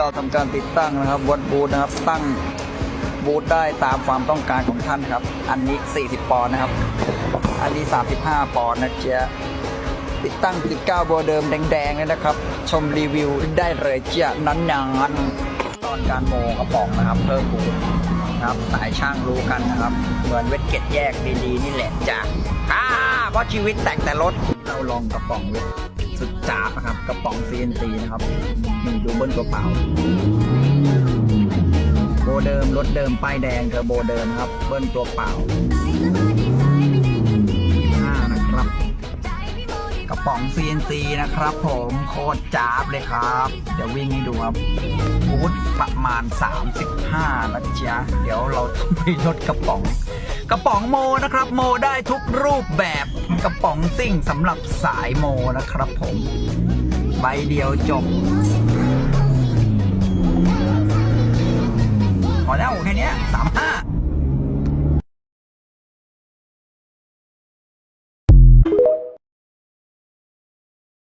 เราทำการติดตั้งนะครับวัดบูธนะครับตั้งบูธได้ตามความต้องการของท่านครับ อันนี้ 40 ปอนด์นะครับ อันนี้ 35 ปอนด์นะเจ๊ะติดตั้งติดก้าวเดิมแดงๆเลยนะครับ ชมรีวิวได้เลยเจ๊ะนั้นยางนตอนการโมกระป๋องนะครับ เพิ่มบูธนะครับสายช่างรู้กันนะครับ เหมือนเวทเกตแยกดีๆ นี่แหละจ้ะอ่าเพราะชีวิตแต่แต่รถเราลองกระป๋องเวทสุดจ้าครับ ระป๋อง CNC นะครับนี่ดูเบิ้ลตัวเปล่าโบเดิมรถเดิมป้ายแดงเทอร์โบเดิมครับ เบิ้ลตัวเปล่า5นะครับ กระป๋อง CNC นะครับ ผมโคตรจ้าบเลยครับ เดี๋ยววิ่งให้ดูครับบูธประมาณ 35นะจ๊ะเดี๋ยวเราต้องไปลดกระป๋องกระป๋องโมนะครับ โมได้ทุกรูปแบบกระป๋องซิ่งสำหรับสายโมนะครับผม ใบเดียวจบพอแล้วแค่นี้สามห้า